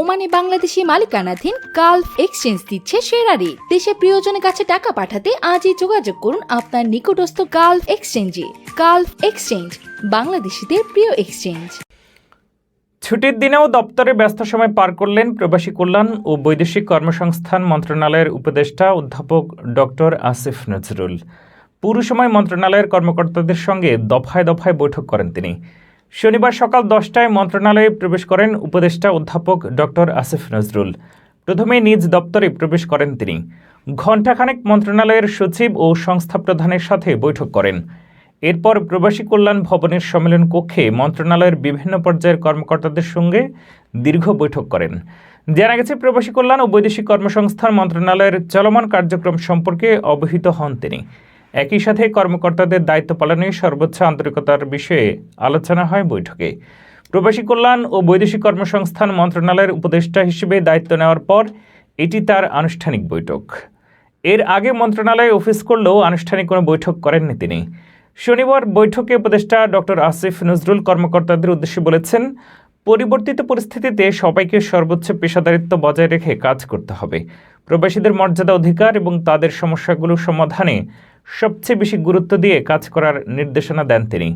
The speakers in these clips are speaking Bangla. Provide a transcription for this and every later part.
ওমানে বাংলাদেশি মালিকানাধীন গালফ এক্সচেঞ্জ দিচ্ছে সেরা রেট দেশে প্রিয়জনের কাছে টাকা পাঠাতে আজই যোগাযোগ করুন আপনার নিকটস্থ গালফ এক্সচেঞ্জে। গালফ এক্সচেঞ্জ, বাংলাদেশিদের প্রিয় এক্সচেঞ্জ। ছুটির দিনেও দপ্তরে ব্যস্ত সময় পার করলেন প্রবাসী কল্যাণ ও বৈদেশিক কর্মসংস্থান মন্ত্রণালয়ের উপদেষ্টা অধ্যাপক ডক্টর আসিফ নজরুল। পুরো সময় মন্ত্রণালয়ের কর্মকর্তাদের সঙ্গে দফায় দফায় বৈঠক করেন তিনি। শনিবার সকাল দশটায় মন্ত্রণালয়ে প্রবেশ করেন উপদেষ্টা অধ্যাপক ডক্টর আসিফ নজরুল। প্রথমে নিজ দপ্তরে প্রবেশ করেন তিনি। ঘণ্টাখানেক মন্ত্রণালয়ের সচিব ও সংস্থা প্রধানের সাথে বৈঠক করেন। এরপর প্রবাসী কল্যাণ ভবনের সম্মেলন কক্ষে মন্ত্রণালয়ের বিভিন্ন পর্যায়ের কর্মকর্তাদের সঙ্গে দীর্ঘ বৈঠক করেন। জানা গেছে, প্রবাসী কল্যাণ ও বৈদেশিক কর্মসংস্থান মন্ত্রণালয়ের চলমান কার্যক্রম সম্পর্কে অবহিত হন তিনি। একই সাথে কর্মকর্তাদের দায়িত্ব পালনে সর্বোচ্চ আন্তরিকতার বিষয়ে আলোচনা হয় বৈঠকে। প্রবাসী কল্যাণ ও বৈদেশিক কর্মসংস্থান মন্ত্রণালয়ের উপদেষ্টা হিসেবে দায়িত্ব নেওয়ার পর এটি তার আনুষ্ঠানিক বৈঠক। এর আগে মন্ত্রণালয়ে অফিস করলেও আনুষ্ঠানিক কোনো বৈঠক করেননি তিনি। শনিবার বৈঠকে উপদেষ্টা ডক্টর আসিফ নজরুল কর্মকর্তাদের উদ্দেশ্যে বলেছেন, পরিবর্তিত পরিস্থিতিতে সবাইকে সর্বোচ্চ পেশাদারিত্ব বজায় রেখে কাজ করতে হবে। প্রবাসীদের মর্যাদা অধিকার এবং তাদের সমস্যাগুলো সমাধানে সবচেয়ে বেশি গুরুত্ব দিয়ে কাজ করার নির্দেশনা দেন তিনি।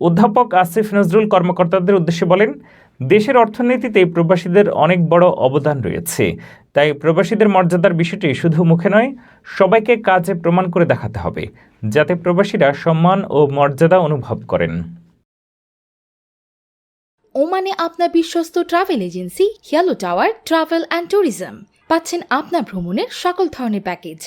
অধ্যাপক আসিফ নজরুল কর্মকর্তাদের উদ্দেশ্যে বলেন, দেশের অর্থনীতিতে প্রবাসীদের অনেক বড় অবদান রয়েছে। তাই প্রবাসীদের মর্যাদার বিষয়টি শুধু মুখে নয়, সবাইকে কাজে প্রমাণ করে দেখাতে হবে, যাতে প্রবাসীরা সম্মান ও মর্যাদা অনুভব করেন। ওমানে আপনার বিশ্বস্ত ট্রাভেল এজেন্সি হিয়ালো টাওয়ার ট্রাভেল অ্যান্ড ট্যুরিজম পাচ্ছেন আপনার ভ্রমণের সকল ধরনের প্যাকেজ।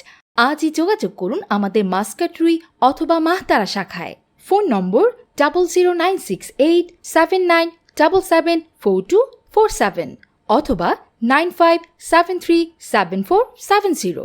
আজই যোগাযোগ করুন আমাদের মাস্কাট্রুই অথবা মাহতারা শাখায়। Phone number double zero nine six eight seven nine double seven four two four seven অথবা nine five seven three seven four seven zero